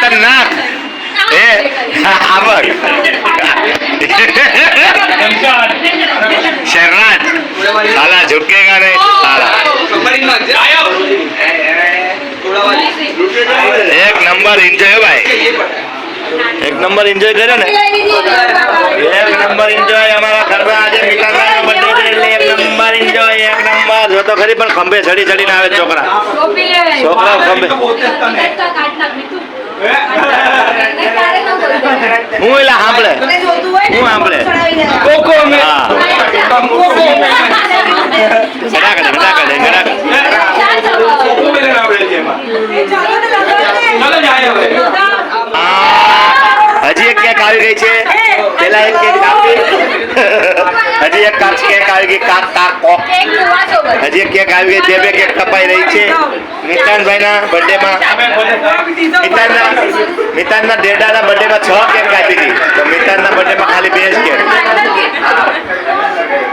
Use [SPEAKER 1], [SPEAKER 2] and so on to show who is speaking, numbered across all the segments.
[SPEAKER 1] ખતરનાક. એ આવક. શરણાજ હાલા ઝુકેગા રે. એક નંબર એન્જોય ભાઈ. એક નંબર એન્જોય કર્યો ને? એક નંબર એન્જોય અમારા ઘરમાં આજે મિતાભાઈ બર્થડે છે એટલે એક નંબર એન્જોય એક નંબર. જો તો ખરી પણ ખંભે ચડી ચડીને આવે છોકરા. છોકરા ખંભે. હું એલા સાંભળે. હું સાંભળે. કોકો કરે હજી એક કેક આવી ગઈ છે. પેલા એક કેક આવી હજી. એક કાચ કેક આવી ગઈ. કાક કાક. કોક હજી એક કેક આવી ગઈ બે બે કેક કપાઈ રહી છે. મિતાનભાઈના બર્થડેમાં ડેડા ના ડેડાના બર્થડેમાં છ કેક કાપી હતી. તો બર્થે માં ખાલી બે જ કેક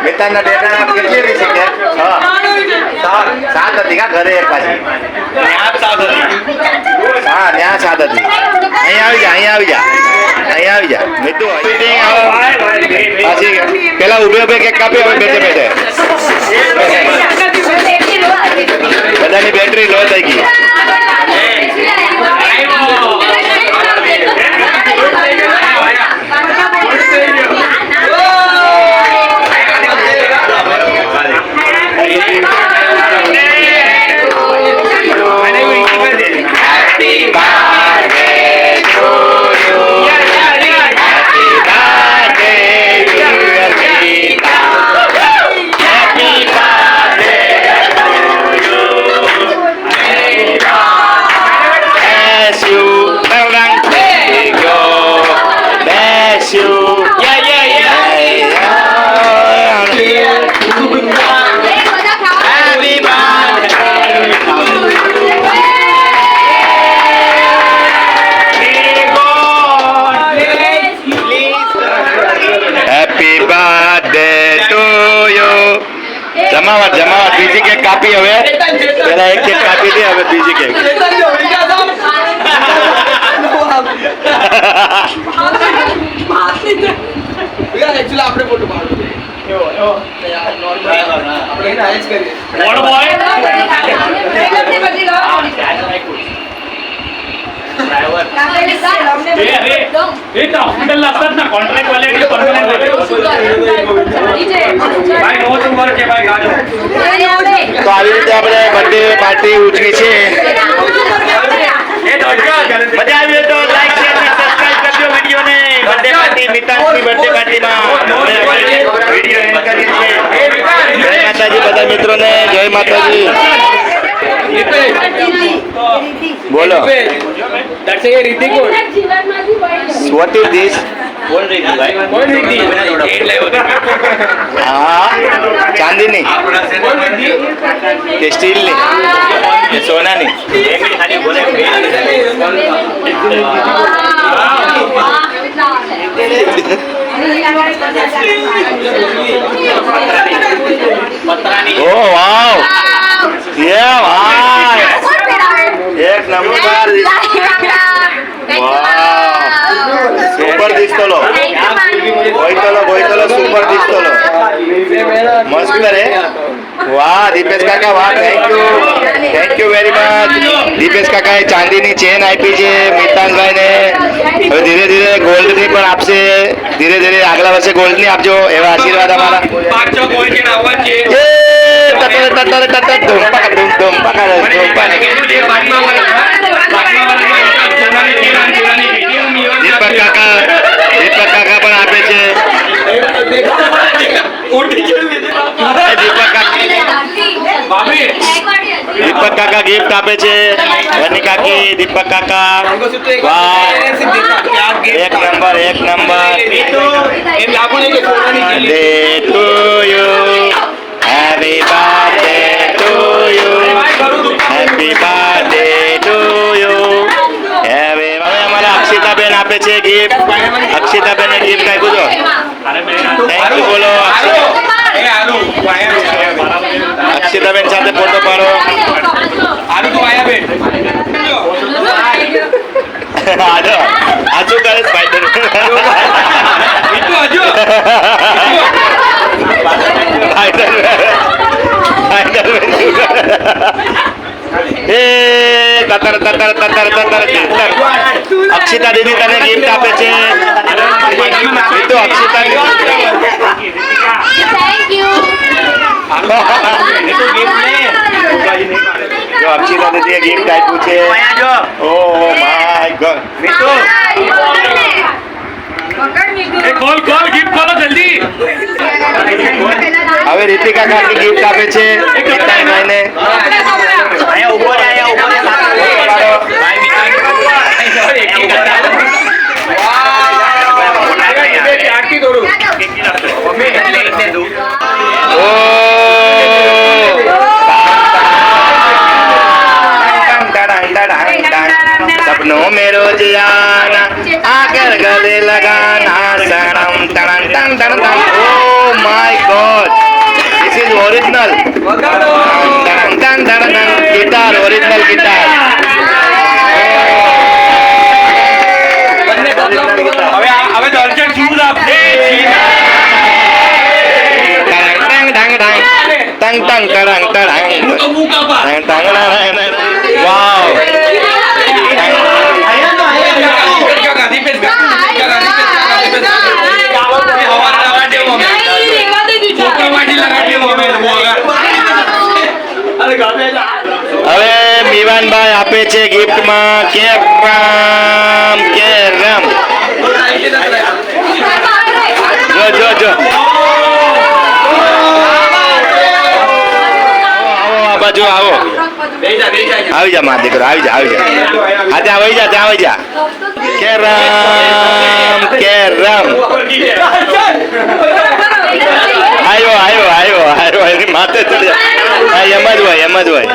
[SPEAKER 1] મિતાનના ડેડાના કેટલી રહી છે કેક છ. સાત. હતી કા ઘરે એક પાછી? હા ત્યાં સાત હતી. અહીંયા આવી જા અહીંયા આવી જા. અહીંયા આવી જા. મીઠું પાછી પેલા ઉભે ઉભે કેક કાપી હવે બેઠે બેઠે. Lord, I હવે બીજી
[SPEAKER 2] એકચ્યુઅલી આપણે ફોટો પાડવો આપણે
[SPEAKER 1] પાર્ટી ઉજવી છે તો લાઈક શેર અને જય માતાજી બધા મિત્રોને જય માતાજી બોલો.
[SPEAKER 2] દર્શક રીતિ કોણ
[SPEAKER 1] વોટ ઇઝ ધીસ
[SPEAKER 3] कोण રીતિ
[SPEAKER 1] હા ચાંદીની. કે સ્ટીલની? કે સોનાની? ઓ વાવ. યે ભાઈ એક નંબર સુપર દિસ્તોલો બોયતલો બોયતલો સુપર દિસ્તોલો મસ્ત રે વાહ દીપેશ કાકા વાહ thank you thank you very much Dipesh કાકાએ ચાંદીની ચેન આપી છે મિતાનભાઈને હવે ધીરે ધીરે ગોલ્ડની પણ આપશે ધીરે ધીરે આગલા વર્ષે ગોલ્ડની આપજો એવા આશીર્વાદ અમારા દીપક કાકા દીપક કાકા પણ આપે છે એ દીપક કાકા દીપક કાકા ગિફ્ટ આપે છે વની કાકી દીપક કાકા વાહ એક નંબર એક નંબર
[SPEAKER 2] એમ લાગુ
[SPEAKER 1] মমতা ব্যানার্জির
[SPEAKER 2] কাই বুঝো?
[SPEAKER 1] থ্যাংক ইউ বলো অক্ষিতা
[SPEAKER 2] বেন সাথে ফটো পারো।
[SPEAKER 1] আরও তো আয়া বেন আজো আজো কালে স্পাইডার ইটু આપે છે
[SPEAKER 4] થેન્ક યુ
[SPEAKER 1] જો અક્ષિતા દીદીએ ગિફ્ટ આપ્યું છે. ઓ માય ગોડ મિતુ
[SPEAKER 3] એ ખોલ ખોલ ગિફ્ટ ખોલો જલ્દી
[SPEAKER 1] હવે રીતિકા કાકી ગિફ્ટ આપે છે ગીતા ભાઈને
[SPEAKER 3] અહીંયા ઊભો રહે અહીંયા ઊભો રહે
[SPEAKER 2] રાખી દોડું
[SPEAKER 1] સપનો મેરો જિયાના આગળ ગલે લગાના સણમ તણમ તણ તણ તણ ઓ my
[SPEAKER 2] god
[SPEAKER 1] this is original તણ તણ તણ ગિટાર
[SPEAKER 2] ઓરિજિનલ ગિટાર
[SPEAKER 3] હવે હવે
[SPEAKER 1] તંગ તંગ તંગ તંગ
[SPEAKER 3] હું તો મું કાપા
[SPEAKER 1] તંગ તંગ વાવ હવે મીવાનભાઈ આપે છે ગિફ્ટમાં કે રામ કે રામ જો જો જો બાજુ આવો. આવી જા મારા દીકરો આવી જા આવી જા. હા, ત્યાં આવી જા, ત્યાં આવી જા. કેરમ કે રામ આવ્યો આવ્યો આવ્યો આવ્યો એની માથે ચડી એમ જ હોય, એમ જ હોય.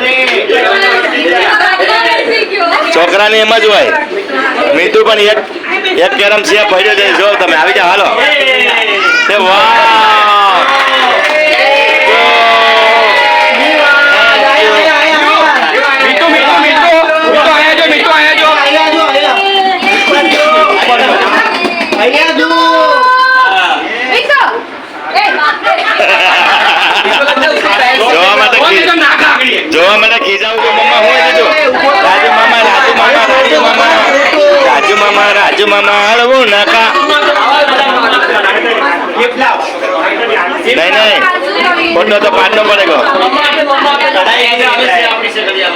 [SPEAKER 1] છોકરાની એમ જ હોય. મીઠું પણ એક એક કેરમ છે પડ્યો છે જો તમે. આવી જાઓ હાલો. વાહ મામા હળવું નાકા. નહીં નહીં. ખોટો તો પાડનો પડે ગો.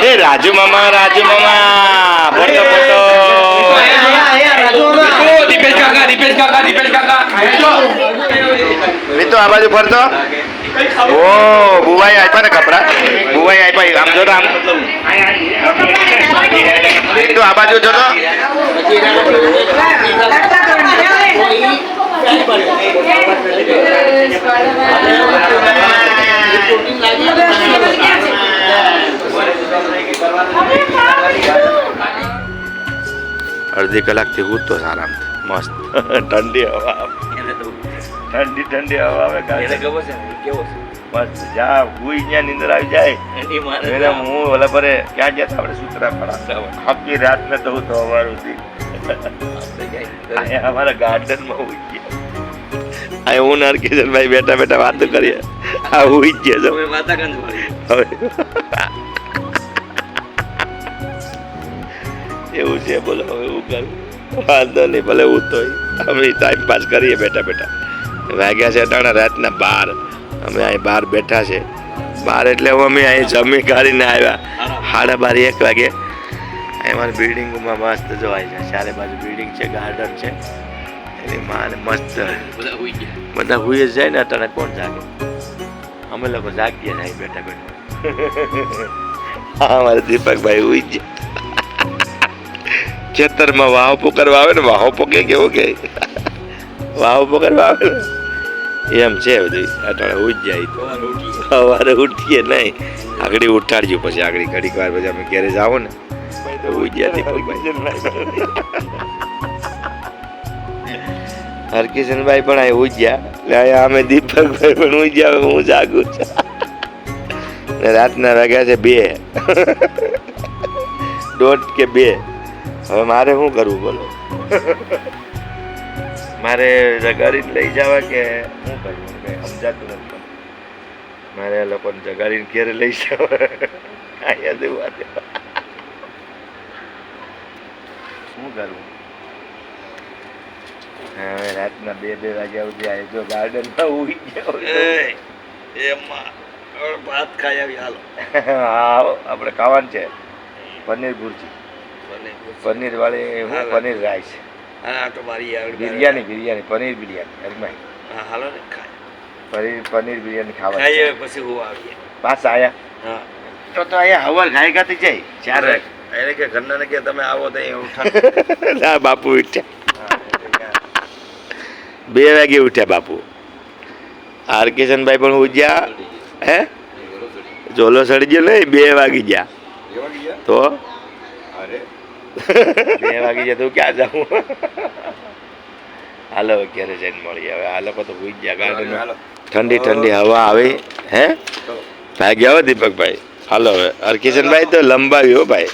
[SPEAKER 1] એ રાજુ મામા રાજુ મામા ફોટો ફોટો
[SPEAKER 3] દીપેશ કાકા દીપેશ કાકા
[SPEAKER 1] રીતો આ બાજુ ફરતો ઓ બુવાઈ આપ્યા ને કપડા. બુવાઈ આપ્યા. આમ જો આમ. રીતો આ બાજુ જો તો અડધી કલાકથી ઉઠતો આરામથી. મસ્ત. ઠંડી હવા. ઠંડી ઠંડી હવા આવે કાંઈ. મસ્ત જા હુઈ ત્યાં નીંદર આવી જાય એને હું ઓલા પરે ક્યાં ગયા તા આપણે સુતરા પડા આખી રાત ને તો હું તો અમારું થી અમારા ગાર્ડનમાં હુઈ ગયા. અહીંયા હું નરકિશન ભાઈ બેઠા બેઠા વાતો કરીએ. આ હુઈ જ ગયા છો. હવે એવું છે બોલો હવે એવું કરું? વાંધો નહીં ભલે હું તો અમે ટાઈમ પાસ કરીએ બેઠા બેઠા. વાગ્યા છે અટાણા રાતના બાર. અમે અહીં બહાર બેઠા છે. બાર એટલે અમે અહીં જમી કાઢીને આવ્યા. સાડા બાર એક વાગે. અહીં મારી બિલ્ડિંગમાં મસ્ત જોવાય છે. ચારે બાજુ બિલ્ડિંગ છે ગાર્ડન છે. એની માને મસ્ત. બધા હુઈ જ જાય ને અટાણે કોણ જાગે? અમે લોકો જાગીએ ને અહીં બેઠા બેઠા. હા મારે દીપકભાઈ હુઈ જ જાય ખેતરમાં વાવ પોકરવા આવે ને વાહ પોકે કેવું કે? વાવ પોકરવા આવે ને? એમ છે બધું. અટાણે ઉઠ જાય. સવારે ઉઠીએ નહીં. આગળ ઉઠાડજો પછી આગળ ઘડીક વાર પછી અમે ઘેરે જાઓ ને. તો હરકિશનભાઈ પણ અહીં ઉઠ ગયા એટલે અમે દીપકભાઈ પણ ઉઠ ગયા હું જાગું છું. રાતના વાગ્યા છે બે. દોઢ કે બે. હવે મારે શું કરવું બોલો? મારે જગાડીને લઈ જવા કે શું કહ્યું કંઈ સમજાતું નથી. મારે આ લોકોને જગાડીને ઘેરે લઈ જવા. અહીંયા દેવા શું કરવું હવે રાતના બે બે વાગ્યા સુધી આવે જો ગાર્ડનમાં ઉઈ ગયો
[SPEAKER 2] એમાં ભાત ખાઈ આવી હાલો.
[SPEAKER 1] હા આપણે ખાવાનું છે. પનીર ભુરજી. પનીર વાળી હું
[SPEAKER 2] હા.
[SPEAKER 1] પનીર રાઈસ.
[SPEAKER 2] હા તો મારી યાર
[SPEAKER 1] બિરયાની બિરયાની પનીર બિરયાની અજમાઈ.
[SPEAKER 2] હા હાલો ને ખાય.
[SPEAKER 1] પનીર પનીર બિરયાની ખાવા
[SPEAKER 2] ખાઈએ પછી હું આવીએ.
[SPEAKER 1] પાછા આયા.
[SPEAKER 2] હા.
[SPEAKER 1] તો તો અહીંયા હવાર ખાઈ ખાતી જાય ચાર
[SPEAKER 2] ચાર એને કે ઘરના કે તમે આવો તો અહીંયા ઉઠા.
[SPEAKER 1] ના બાપુ ઉઠ્યા. બે વાગે ઉઠ્યા બાપુ. આર કિશનભાઈ પણ ઉજ્યા. હે? ઝોલો સડી ગયો. ને બે વાગી ગયા? તો? બે વાગી ગયા તો ક્યાં જાઉં? હાલો હવે ક્યારે જઈને મળીએ હવે. આ લોકો તો ભૂઈ ગયા ગાર્ડન ઠંડી ઠંડી હવા આવી હે? ભાગ્યા હો દીપકભાઈ. હાલો હવે. હરકિશનભાઈ તો લંબાવી હો ભાઈ.